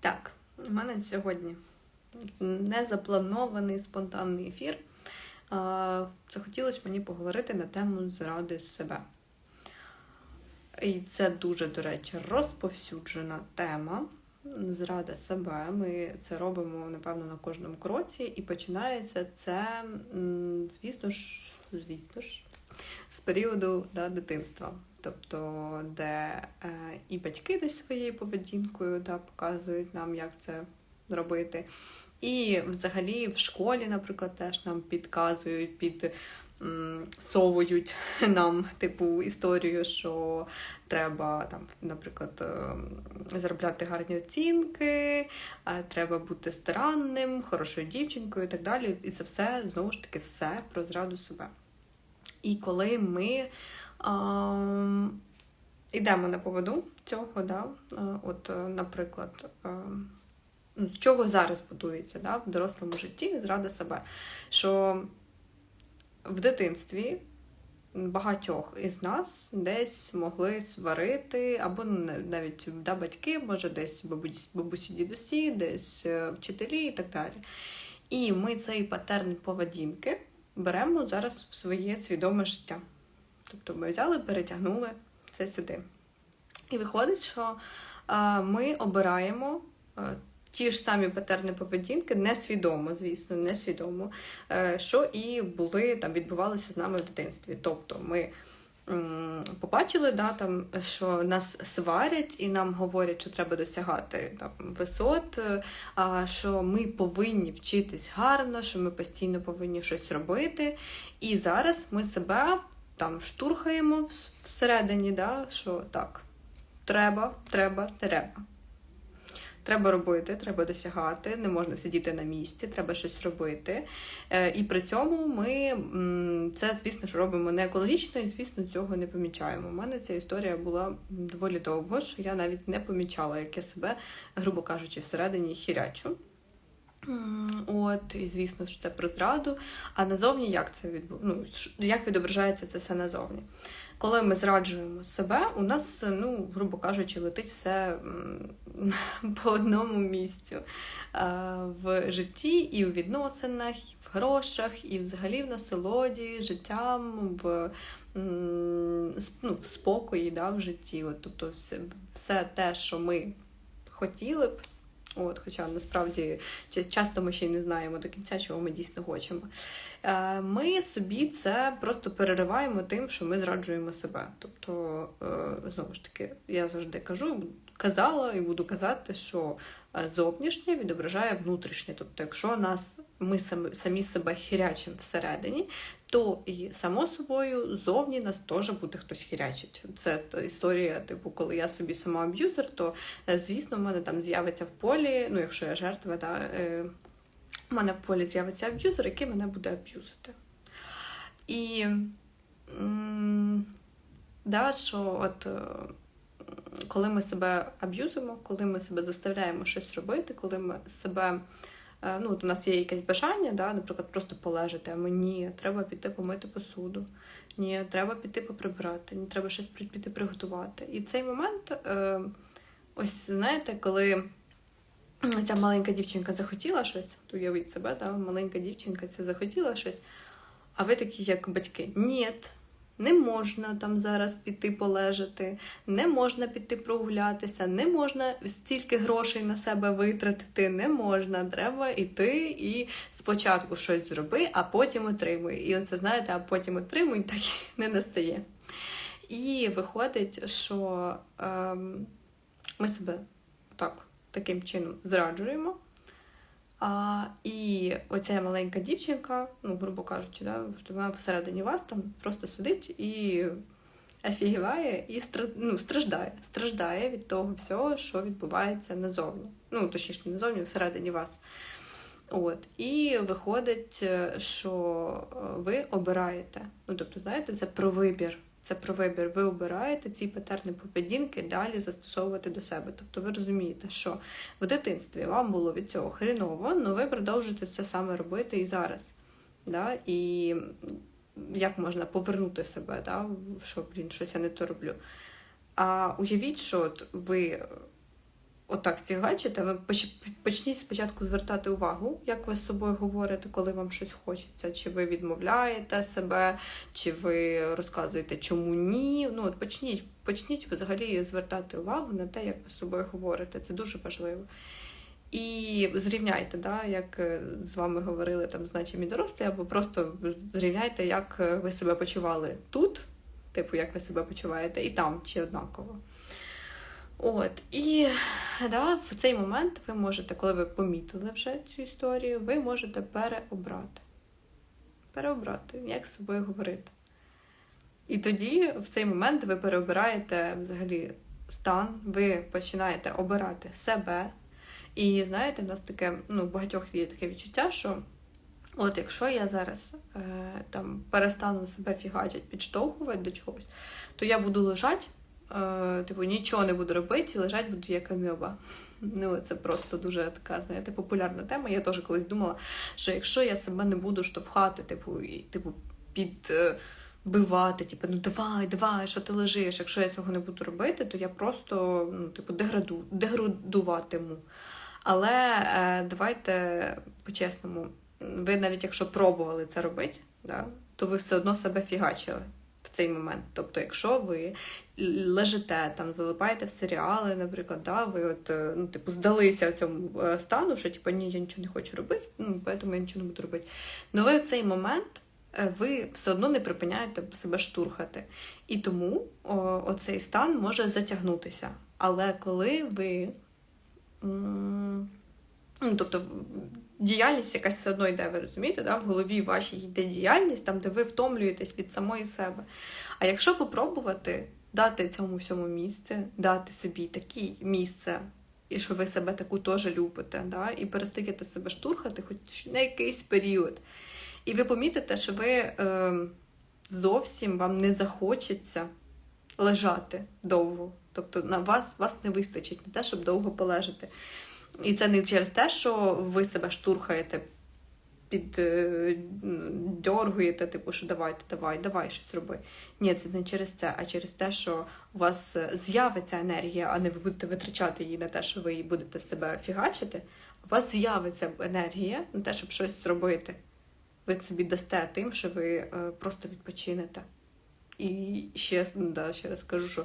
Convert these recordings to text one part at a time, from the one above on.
Так, у мене сьогодні незапланований спонтанний ефір. Захотілося мені поговорити на тему зради себе. І це дуже, до речі, розповсюджена тема. Зрада себе. Ми це робимо, напевно, на кожному кроці. І починається це, звісно ж, звісно періоду да, дитинства. Тобто, де е, і батьки десь своєю поведінкою да, показують нам, як це робити. І взагалі в школі, наприклад, теж нам підказують, під совують нам типу історію, що треба там, наприклад, е, заробляти гарні оцінки, е, треба бути старанним, хорошою дівчинкою і так далі. І це все знову ж таки все про зраду себе. І коли ми а, йдемо на поводу цього, да, от, наприклад, ну, з чого зараз будується да, в дорослому житті зрада себе, що в дитинстві багатьох із нас десь могли сварити, або навіть да, батьки, може, десь бабусі, бабусі дідусі, десь е, вчителі і так далі. І ми цей патерн поведінки беремо зараз в своє свідоме життя. Тобто ми взяли, перетягнули це сюди. І виходить, що е, ми обираємо е, ті ж самі патерни поведінки, несвідомо, звісно, несвідомо, е, що і були там, відбувалися з нами в дитинстві. Тобто ми побачили, да, там, що нас сварять і нам говорять, що треба досягати там, висот, а що ми повинні вчитись гарно, що ми постійно повинні щось робити. І зараз ми себе там штурхаємо всередині, да, що так, треба, треба, треба. Треба робити, треба досягати, не можна сидіти на місці, треба щось робити. Е, і при цьому ми це, звісно ж, робимо не екологічно і, звісно, цього не помічаємо. У мене ця історія була доволі довго, що я навіть не помічала, як я себе, грубо кажучи, всередині хірячу. От, і звісно ж, це про зраду. А назовні як це відбу... ну, як відображається це все назовні? Коли ми зраджуємо себе, у нас, ну, грубо кажучи, летить все по одному місцю в житті, і у відносинах, і в грошах, і взагалі в насолоді, життям, в ну, в спокої да, в житті. От, Тобто, все, все те, що ми хотіли б. От, Хоча насправді часто ми ще й не знаємо до кінця, чого ми дійсно хочемо. Е, ми собі це просто перериваємо тим, що ми зраджуємо себе. Тобто, е, знову ж таки, я завжди кажу, казала і буду казати, що е, зовнішнє відображає внутрішнє. Тобто, якщо нас ми самі, себе хірячимо всередині, то і само собою зовні нас теж буде хтось хірячить. Це історія, типу, коли я собі сама аб'юзер, то звісно, в мене там з'явиться в полі, ну якщо я жертва, да, у мене в полі з'явиться аб'юзер, який мене буде аб'юзити. І да, що от е, коли ми себе аб'юзимо, коли ми себе заставляємо щось робити, коли ми себе. Е, ну, от У нас є якесь бажання, да, наприклад, просто полежати, а мені треба піти помити посуду, ні, треба піти поприбирати, ні, треба щось піти приготувати. І цей момент, е, ось знаєте, коли ця маленька дівчинка захотіла щось, уявіть себе, да? маленька дівчинка ця захотіла щось, а ви такі, як батьки, ні, не можна там зараз піти полежати, не можна піти прогулятися, не можна стільки грошей на себе витратити, не можна. Треба йти і спочатку щось зроби, а потім отримуй. І оце, знаєте, а потім отримуй, так і не настає. І виходить, що ем, ми себе так таким чином зраджуємо. А, І оця маленька дівчинка, ну, грубо кажучи, да, вона всередині вас там просто сидить і офігіває і ну, страждає. Страждає від того всього, що відбувається назовні. Ну, точніше, не назовні, всередині вас. От. І виходить, що ви обираєте. Ну, тобто, знаєте, це про вибір. Це про вибір. Ви обираєте ці патерни поведінки далі застосовувати до себе. Тобто ви розумієте, що в дитинстві вам було від цього хріново, але ви продовжуєте це саме робити і зараз. Да? І як можна повернути себе, да? що блін, щось я не то роблю. А уявіть, що от ви отак фігачите, ви почніть спочатку звертати увагу, як ви з собою говорите, коли вам щось хочеться. Чи ви відмовляєте себе, чи ви розказуєте, чому ні. Ну, от почніть, почніть взагалі звертати увагу на те, як ви з собою говорите. Це дуже важливо. І зрівняйте, да, як е, з вами говорили там значимі дорослі, або просто зрівняйте, як е, ви себе почували тут, типу, як ви себе почуваєте, і там, чи однаково. От, і да, в цей момент ви можете, коли ви помітили вже цю історію, ви можете переобрати. Переобрати, як з собою говорити. І тоді, в цей момент, ви переобираєте взагалі стан, ви починаєте обирати себе. І знаєте, в нас таке, ну, в багатьох є таке відчуття, що от якщо я зараз е, там перестану себе фігачить, підштовхувати до чогось, то я буду лежати, е, типу, нічого не буду робити, і лежати буду як амеба. Ну, це просто дуже така, знаєте, популярна тема. Я теж колись думала, що якщо я себе не буду штовхати, типу, і, типу, під. Е, Бивати, типу, ну давай, давай, що ти лежиш. Якщо я цього не буду робити, то я просто ну, типу, деграду, деградуватиму. Але е, давайте по-чесному, ви навіть якщо пробували це робити, да, то ви все одно себе фігачили в цей момент. Тобто, якщо ви лежите там, залипаєте в серіали, наприклад, да, ви от, е, ну, типу, здалися цьому е, стану, що типу, ні, я нічого не хочу робити, ну, тому я нічого не буду робити. Но ви в цей момент. Е, ви все одно не припиняєте себе штурхати. І тому о, оцей стан може затягнутися. Але коли ви Ну, тобто діяльність якась все одно йде, ви розумієте, да? в голові вашій йде діяльність, там, де ви втомлюєтесь від самої себе. А якщо попробувати дати цьому всьому місце, дати собі таке місце, і що ви себе таку теж любите, да? і перестаєте себе штурхати хоч на якийсь період. І ви помітите, що ви е, зовсім вам не захочеться лежати довго. Тобто на вас вас не вистачить на те, щоб довго полежати. І це не через те, що ви себе штурхаєте, піддьоргуєте, типу, що давайте, давай, давай щось роби. Ні, це не через це, а через те, що у вас з'явиться енергія, а не ви будете витрачати її на те, що ви будете себе фігачити. У вас з'явиться енергія на те, щоб щось зробити. Ви собі дасте тим, що ви е, просто відпочинете. І ще да, ще раз скажу, що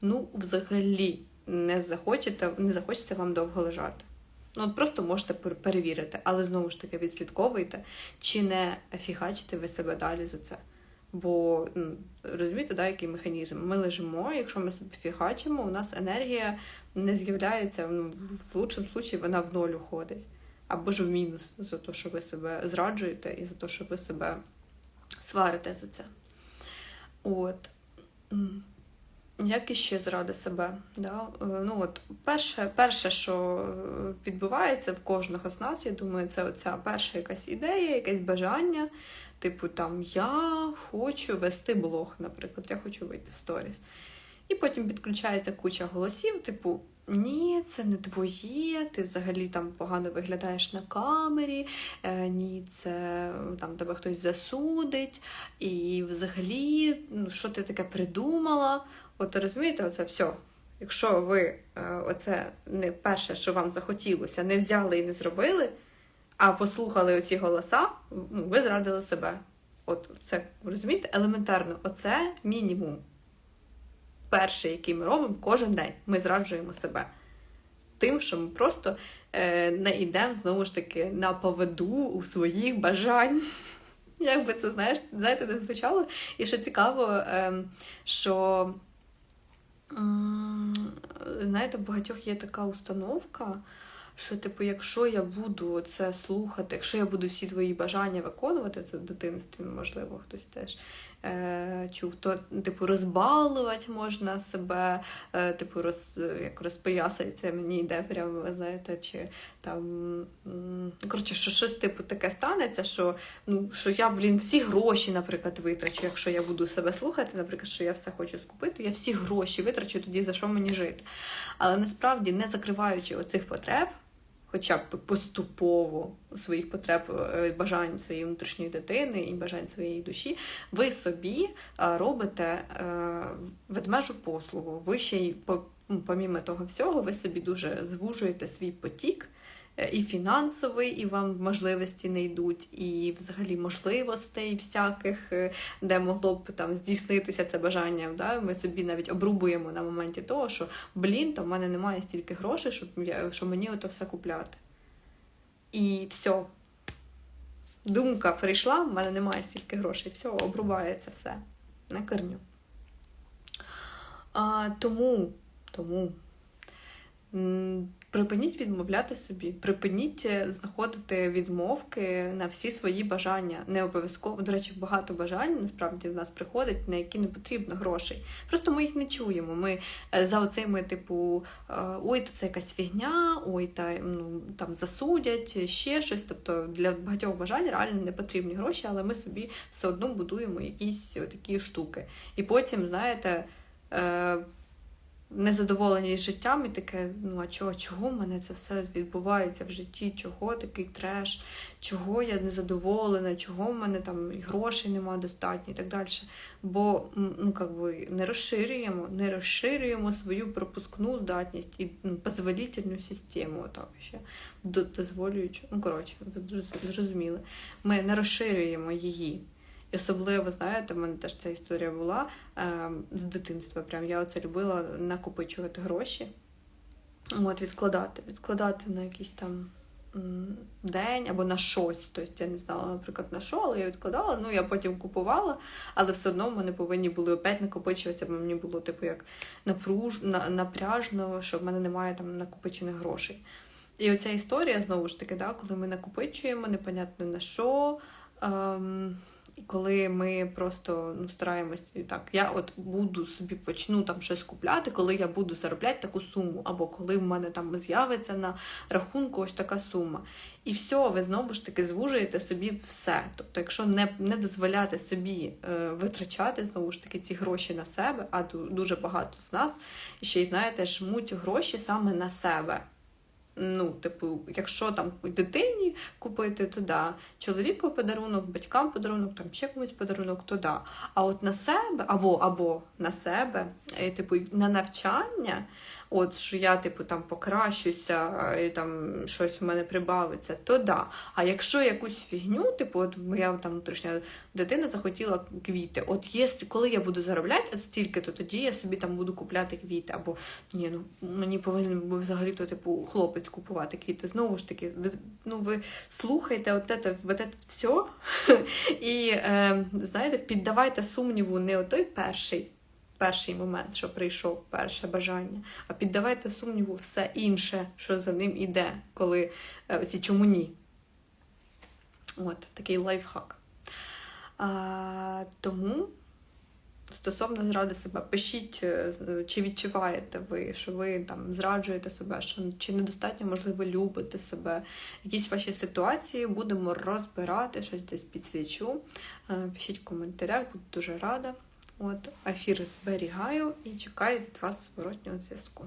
ну, взагалі не захочете, не захочеться вам довго лежати. Ну, от просто можете перевірити, але знову ж таки відслідковуйте, чи не фігачите ви себе далі за це. Бо ну, розумієте, да, який механізм? Ми лежимо, якщо ми себе фігачимо, у нас енергія не з'являється, ну, в лучшому випадку вона в ноль уходить. Або ж в мінус за те, що ви себе зраджуєте, і за те, що ви себе сварите за це. От. Як іще зради себе? Да? Е, ну от Перше, перше, що відбувається в кожного з нас, я думаю, це оця перша якась ідея, якесь бажання. Типу, там я хочу вести блог, наприклад, я хочу вийти в сторіс. І потім підключається куча голосів, типу, ні, це не твоє, ти взагалі там погано виглядаєш на камері, е, ні, це там тебе хтось засудить, і взагалі, ну, що ти таке придумала? От розумієте, оце все. Якщо ви е, оце не перше, що вам захотілося, не взяли і не зробили, а послухали оці голоса, ну, ви зрадили себе. От це розумієте, елементарно, оце мінімум. Перший, який ми робимо кожен день, ми зраджуємо себе. Тим, що ми просто е, не йдемо знову ж таки на поведу у своїх бажань. Як би це знаєш, знаєте, не звучало? І ще цікаво, е, що знаєте, в багатьох є така установка, що, типу, якщо я буду це слухати, якщо я буду всі твої бажання виконувати, це в дитинстві, можливо, хтось теж чув, то, типу, розбалувати можна себе, е, типу, роз, як розпоясається, мені йде прямо, знаєте, чи там. Коротше, що щось типу таке станеться, що ну, що я, блін, всі гроші, наприклад, витрачу. Якщо я буду себе слухати, наприклад, що я все хочу скупити, я всі гроші витрачу тоді, за що мені жити. Але насправді, не закриваючи оцих потреб хоча б поступово своїх потреб, е, бажань своєї внутрішньої дитини і бажань своєї душі, ви собі е, робите е, ведмежу послугу. Ви ще й ну, помімо того всього, ви собі дуже звужуєте свій потік. Е, І фінансовий, і вам можливості не йдуть, і взагалі можливостей всяких, е, де могло б там здійснитися це бажання. Да? Ми собі навіть обрубуємо на моменті того, що блін, то в мене немає стільки грошей, щоб я, щоб мені ото все купляти. І все. Думка прийшла, в мене немає стільки грошей, все, обрубається все на корню. А, тому, тому припиніть відмовляти собі, припиніть е, знаходити відмовки на всі свої бажання. Не обов'язково, до речі, багато бажань насправді в нас приходить, на які не потрібно грошей. Просто ми їх не чуємо. Ми е, за оцими, типу, е, ой, то це якась фігня, ой, та ну там засудять, ще щось. Тобто для багатьох бажань реально не потрібні гроші, але ми собі все одно будуємо якісь такі штуки. І потім, знаєте. Незадоволені життям і таке, ну а чого, чого в мене це все відбувається в житті? Чого такий треш, чого я незадоволена, чого в мене там грошей немає достатньо і так далі. Бо ну, как би, не розширюємо, не розширюємо свою пропускну здатність і ну, позволительну систему, отак ще до- дозволюючи. Ну, коротше, ви зрозуміли. Ми не розширюємо її. І особливо, знаєте, в мене теж ця історія була е, з дитинства. Прям я оце любила накопичувати гроші, от, відкладати, відкладати на якийсь там день або на щось. Тобто я не знала, наприклад, на що, але я відкладала, ну я потім купувала, але все одно в мене повинні були опять накопичуватися, бо мені було типу як напруж, напряжно, що в мене немає там накопичених грошей. І оця історія, знову ж таки, да, коли ми накопичуємо, непонятно на що. Ем, коли ми просто ну, стараємось так, я от буду собі почну там щось купляти, коли я буду заробляти таку суму, або коли в мене там з'явиться на рахунку ось така сума. І все, ви знову ж таки звужуєте собі все. Тобто, якщо не, не дозволяти собі е, витрачати знову ж таки ці гроші на себе, а ду- дуже багато з нас ще й знаєте, жмуть гроші саме на себе. Ну, типу, якщо там дитині купити, то да. Чоловіку подарунок, батькам подарунок, там ще комусь подарунок, то да. А от на себе, або або на себе, е, типу, на навчання, от що я, типу, там покращуся, і там щось в мене прибавиться, то да. А якщо якусь фігню, типу, от моя там внутрішня дитина захотіла квіти. От є, коли я буду заробляти от стільки, то тоді я собі там буду купляти квіти. Або ні, ну мені повинен був взагалі-то типу хлопець купувати квіти. Знову ж таки, ви, ну ви слухайте от це, от це все. І е, знаєте, піддавайте сумніву не отой перший. Перший момент, що прийшов, перше бажання, а піддавайте сумніву все інше, що за ним іде, коли е, ці чому ні. От такий лайфхак. А, тому стосовно зради себе, пишіть, е, чи відчуваєте ви, що ви там зраджуєте себе, що чи недостатньо, можливо, любите себе. Якісь ваші ситуації будемо розбирати, щось десь підсвічу. Е, Пишіть в коментарях, буду дуже рада. От, афіри зберігаю і чекаю від вас зворотнього зв'язку.